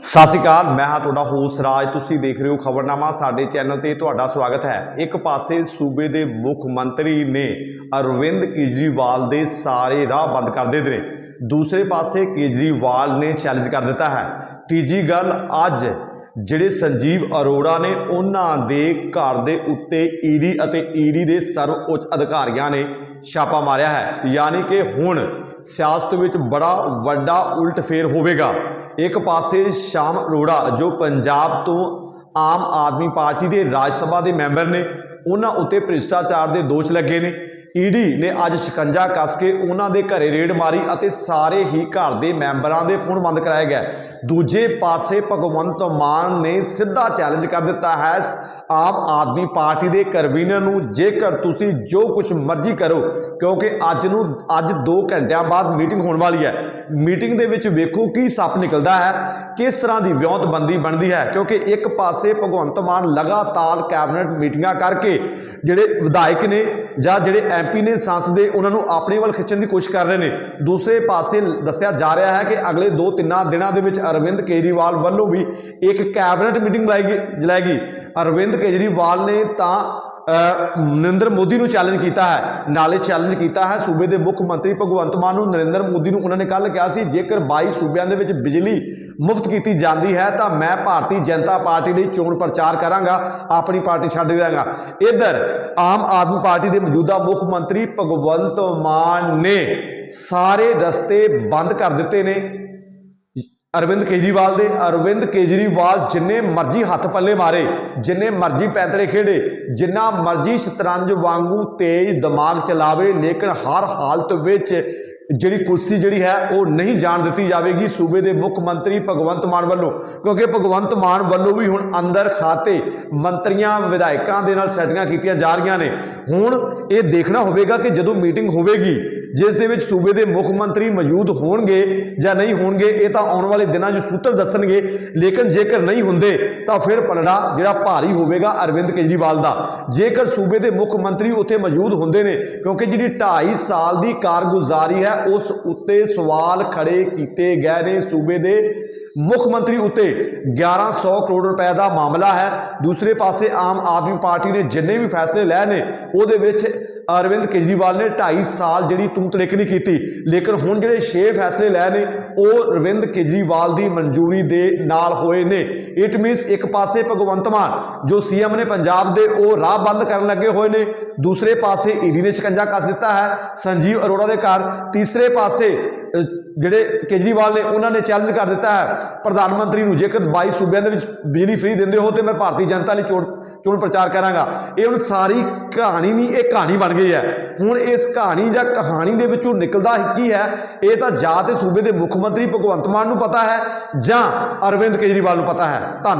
ਸਤਿ ਸ਼੍ਰੀ ਅਕਾਲ, ਮੈਂ ਹਾਂ ਤੁਹਾਡਾ ਹੋਸਟ ਰਾਜ। ਤੁਸੀਂ ਦੇਖ ਰਹੇ ਹੋ ਖਬਰਨਾਮਾ, ਸਾਡੇ ਚੈਨਲ ਤੇ ਤੁਹਾਡਾ ਸਵਾਗਤ ਹੈ। ਇੱਕ ਪਾਸੇ ਸੂਬੇ ਦੇ ਮੁੱਖ ਮੰਤਰੀ ਨੇ ਅਰਵਿੰਦ ਕੇਜਰੀਵਾਲ ਦੇ ਸਾਰੇ ਰਾਹ ਬੰਦ ਕਰ ਦਿੱਤੇ ਨੇ। ਦੂਸਰੇ ਪਾਸੇ ਕੇਜਰੀਵਾਲ ਨੇ ਚੈਲੰਜ ਕਰ ਦਿੱਤਾ ਹੈ। ਤੀਜੀ ਗੱਲ, ਅੱਜ ਜਿਹੜੇ ਸੰਜੀਵ ਅਰੋੜਾ ਨੇ, ਉਹਨਾਂ ਦੇ ਘਰ ਦੇ ਉੱਤੇ ਈਡੀ ਅਤੇ ਈਡੀ ਦੇ ਸਰਵ ਉੱਚ ਅਧਿਕਾਰੀਆਂ ਨੇ ਛਾਪਾ ਮਾਰਿਆ ਹੈ। ਯਾਨੀ ਕਿ ਹੁਣ ਸਿਆਸਤ ਵਿੱਚ ਬੜਾ ਵੱਡਾ ਉਲਟ ਫੇਰ ਹੋਵੇਗਾ। ਇੱਕ ਪਾਸੇ ਸ਼ਾਮ ਅਰੋੜਾ, ਜੋ ਪੰਜਾਬ ਤੋਂ ਆਮ ਆਦਮੀ ਪਾਰਟੀ ਦੇ ਰਾਜ ਸਭਾ ਦੇ ਮੈਂਬਰ ਨੇ, ਉਹਨਾਂ ਉੱਤੇ ਭ੍ਰਿਸ਼ਟਾਚਾਰ ਦੇ ਦੋਸ਼ ਲੱਗੇ ਨੇ। ਈਡੀ ਨੇ ਅੱਜ ਸ਼ਿਕੰਜਾ ਕੱਸ ਕੇ ਉਹਨਾਂ ਦੇ ਘਰੇ ਰੇਡ ਮਾਰੀ ਅਤੇ ਸਾਰੇ ਹੀ ਘਰ ਦੇ ਮੈਂਬਰਾਂ ਦੇ ਫੋਨ ਬੰਦ ਕਰਾਏ ਗਏ। ਦੂਜੇ ਪਾਸੇ ਭਗਵੰਤ ਮਾਨ ਨੇ ਸਿੱਧਾ ਚੈਲੰਜ ਕਰ ਦਿੱਤਾ ਹੈ। ਆਮ ਆਦਮੀ ਪਾਰਟੀ ਦੇ ਕਨਵੀਨਰ ਨੂੰ ਜੇਕਰ ਤੁਸੀਂ ਜੋ ਕੁਝ ਮਰਜ਼ੀ ਕਰੋ, ਕਿਉਂਕਿ ਅੱਜ ਨੂੰ, ਅੱਜ 2 ਘੰਟਿਆਂ ਬਾਅਦ ਮੀਟਿੰਗ ਹੋਣ ਵਾਲੀ ਹੈ। ਮੀਟਿੰਗ ਦੇ ਵਿੱਚ ਵੇਖੋ ਕੀ ਸੱਪ ਨਿਕਲਦਾ ਹੈ, ਕਿਸ ਤਰ੍ਹਾਂ ਦੀ ਵਿਉਂਤਬੰਦੀ ਬਣਦੀ ਹੈ, ਕਿਉਂਕਿ ਇੱਕ ਪਾਸੇ ਭਗਵੰਤ ਮਾਨ ਲਗਾਤਾਰ ਕੈਬਨਿਟ ਮੀਟਿੰਗਾਂ ਕਰਕੇ ਜਿਹੜੇ ਵਿਧਾਇਕ ਨੇ ਜਾਂ ਜਿਹੜੇ ਐਮਪੀ ਨੇ ਸੰਸਦ ਦੇ, ਉਹਨਾਂ ਨੂੰ ਆਪਣੇ ਵੱਲ ਖਿੱਚਣ ਦੀ ਕੋਸ਼ਿਸ਼ ਕਰ ਰਹੇ ਨੇ। ਦੂਸਰੇ ਪਾਸੇ ਦੱਸਿਆ ਜਾ ਰਿਹਾ ਹੈ ਕਿ ਅਗਲੇ 2-3 ਦਿਨਾਂ ਦੇ ਵਿੱਚ ਅਰਵਿੰਦ ਕੇਜਰੀਵਾਲ ਵੱਲੋਂ ਵੀ ਇੱਕ ਕੈਬਨਿਟ ਮੀਟਿੰਗ ਬੁਲਾਏਗੀ ਜਲਾਏਗੀ ਅਰਵਿੰਦ ਕੇਜਰੀਵਾਲ ਨੇ ਤਾਂ ਨਰਿੰਦਰ ਮੋਦੀ ਨੂੰ ਚੈਲੰਜ ਕੀਤਾ ਹੈ, ਨਾਲੇ ਚੈਲੰਜ ਕੀਤਾ ਹੈ ਸੂਬੇ ਦੇ ਮੁੱਖ ਮੰਤਰੀ ਭਗਵੰਤ ਮਾਨ ਨੂੰ। ਨਰਿੰਦਰ ਮੋਦੀ ਨੂੰ ਉਹਨਾਂ ਨੇ ਕੱਲ ਕਿਹਾ ਸੀ, ਜੇਕਰ 22 ਸੂਬਿਆਂ ਦੇ ਵਿੱਚ ਬਿਜਲੀ ਮੁਫਤ ਕੀਤੀ ਜਾਂਦੀ ਹੈ, ਤਾਂ ਮੈਂ ਭਾਰਤੀ ਜਨਤਾ ਪਾਰਟੀ ਲਈ ਚੋਣ ਪ੍ਰਚਾਰ ਕਰਾਂਗਾ, ਆਪਣੀ ਪਾਰਟੀ ਛੱਡ ਦਿਆਂਗਾ। ਇਧਰ ਆਮ ਆਦਮੀ ਪਾਰਟੀ ਦੇ ਮੌਜੂਦਾ ਮੁੱਖ ਮੰਤਰੀ ਭਗਵੰਤ ਮਾਨ ਨੇ ਸਾਰੇ ਰਸਤੇ ਬੰਦ ਕਰ ਦਿੱਤੇ ਨੇ। ਅਰਵਿੰਦ ਕੇਜਰੀਵਾਲ ਦੇ। ਅਰਵਿੰਦ ਕੇਜਰੀਵਾਲ ਜਿੰਨੇ ਮਰਜ਼ੀ ਹੱਥ ਪੱਲੇ ਮਾਰੇ, ਜਿੰਨੇ ਮਰਜ਼ੀ ਪੈਂਤੜੇ ਖੇਡੇ, ਜਿੰਨਾ ਮਰਜ਼ੀ ਸ਼ਤਰੰਜ ਵਾਂਗੂ ਤੇਜ਼ ਦਿਮਾਗ ਚਲਾਵੇ, ਲੇਕਿਨ ਹਰ ਹਾਲਤ ਵਿੱਚ ਜਿਹੜੀ ਕੁਰਸੀ ਜਿਹੜੀ ਹੈ, ਉਹ ਨਹੀਂ ਜਾਣ ਦਿੱਤੀ ਜਾਵੇਗੀ ਸੂਬੇ ਦੇ ਮੁੱਖ ਮੰਤਰੀ ਭਗਵੰਤ ਮਾਨ ਵੱਲੋਂ। ਕਿਉਂਕਿ ਭਗਵੰਤ ਮਾਨ ਵੱਲੋਂ ਵੀ ਹੁਣ ਅੰਦਰ ਖਾਤੇ ਮੰਤਰੀਆਂ, ਵਿਧਾਇਕਾਂ ਦੇ ਨਾਲ ਸੈਟਿੰਗਾਂ ਕੀਤੀਆਂ ਜਾ ਰਹੀਆਂ ਨੇ। ਹੁਣ ਇਹ ਦੇਖਣਾ ਹੋਵੇਗਾ ਕਿ ਜਦੋਂ ਮੀਟਿੰਗ ਹੋਵੇਗੀ ਜਿਸ ਦੇ ਵਿੱਚ ਸੂਬੇ ਦੇ ਮੁੱਖ ਮੰਤਰੀ ਮੌਜੂਦ ਹੋਣਗੇ ਜਾਂ ਨਹੀਂ ਹੋਣਗੇ, ਇਹ ਤਾਂ ਆਉਣ ਵਾਲੇ ਦਿਨਾਂ 'ਚ ਸੂਤਰ ਦੱਸਣਗੇ। ਲੇਕਿਨ ਜੇਕਰ ਨਹੀਂ ਹੁੰਦੇ, ਤਾਂ ਫਿਰ ਪਲੜਾ ਜਿਹੜਾ ਭਾਰੀ ਹੋਵੇਗਾ ਅਰਵਿੰਦ ਕੇਜਰੀਵਾਲ ਦਾ। ਜੇਕਰ ਸੂਬੇ ਦੇ ਮੁੱਖ ਮੰਤਰੀ ਉੱਥੇ ਮੌਜੂਦ ਹੁੰਦੇ ਨੇ, ਕਿਉਂਕਿ ਜਿਹੜੀ 2.5 ਸਾਲ ਦੀ ਕਾਰਗੁਜ਼ਾਰੀ ਹੈ, ਉਸ ਉੱਤੇ ਸਵਾਲ ਖੜੇ ਕੀਤੇ ਗਏ ਨੇ ਸੂਬੇ ਦੇ ਮੁੱਖ ਮੰਤਰੀ ਉੱਤੇ 1100 ਕਰੋੜ ਰੁਪਏ ਦਾ ਮਾਮਲਾ ਹੈ। ਦੂਸਰੇ ਪਾਸੇ ਆਮ ਆਦਮੀ ਪਾਰਟੀ ਨੇ ਜਿੰਨੇ ਵੀ ਫੈਸਲੇ ਲਏ ਨੇ, ਉਹਦੇ ਵਿੱਚ ਅਰਵਿੰਦ ਕੇਜਰੀਵਾਲ ਨੇ 2.5 ਸਾਲ ਜਿਹੜੀ ਤੂੰ ਤੜਕ ਕੀਤੀ। ਲੇਕਿਨ ਹੁਣ ਜਿਹੜੇ 6 ਫੈਸਲੇ ਲਏ ਨੇ, ਉਹ ਅਰਵਿੰਦ ਕੇਜਰੀਵਾਲ ਦੀ ਮਨਜ਼ੂਰੀ ਦੇ ਨਾਲ ਹੋਏ ਨੇ। ਇਟ ਮੀਨਸ ਇੱਕ ਪਾਸੇ ਭਗਵੰਤ ਮਾਨ, ਜੋ ਸੀਐਮ ਨੇ ਪੰਜਾਬ ਦੇ, ਉਹ ਰਾਹ ਬੰਦ ਕਰਨ ਲੱਗੇ ਹੋਏ ਨੇ। ਦੂਸਰੇ ਪਾਸੇ ਈਡੀ ਨੇ ਸ਼ਿਕੰਜਾ ਕੱਸ ਦਿੱਤਾ ਹੈ ਸੰਜੀਵ ਅਰੋੜਾ ਦੇ ਘਰ। ਤੀਸਰੇ ਪਾਸੇ ਜਿਹੜੇ ਕੇਜਰੀਵਾਲ ਨੇ, ਉਹਨਾਂ ਨੇ ਚੈਲੰਜ ਕਰ ਦਿੱਤਾ ਹੈ। ਪ੍ਰਧਾਨ ਮੰਤਰੀ ਨੂੰ ਜੇਕਰ 22 ਸੂਬਿਆਂ ਦੇ ਵਿੱਚ ਬਿਜਲੀ ਫ੍ਰੀ ਦਿੰਦੇ ਹੋ, ਤੇ ਮੈਂ ਭਾਰਤੀ ਜਨਤਾ ਲਈ ਚੋਣ ਚੋਣ ਪ੍ਰਚਾਰ ਕਰਾਂਗਾ। ਇਹ ਹੁਣ ਸਾਰੀ ਕਹਾਣੀ ਨਹੀਂ, ਇਹ ਕਹਾਣੀ ਬਣ ਗਈ ਹੈ। ਹੁਣ ਇਸ ਕਹਾਣੀ ਜਾਂ ਕਹਾਣੀ ਦੇ ਵਿੱਚੋਂ ਨਿਕਲਦਾ ਕੀ ਹੈ, ਇਹ ਤਾਂ ਜਾਂ ਤੇ ਸੂਬੇ ਦੇ ਮੁੱਖ ਮੰਤਰੀ ਭਗਵੰਤ ਮਾਨ ਨੂੰ ਪਤਾ ਹੈ ਜਾਂ ਅਰਵਿੰਦ ਕੇਜਰੀਵਾਲ ਨੂੰ ਪਤਾ ਹੈ। ਧੰਨਵਾਦ।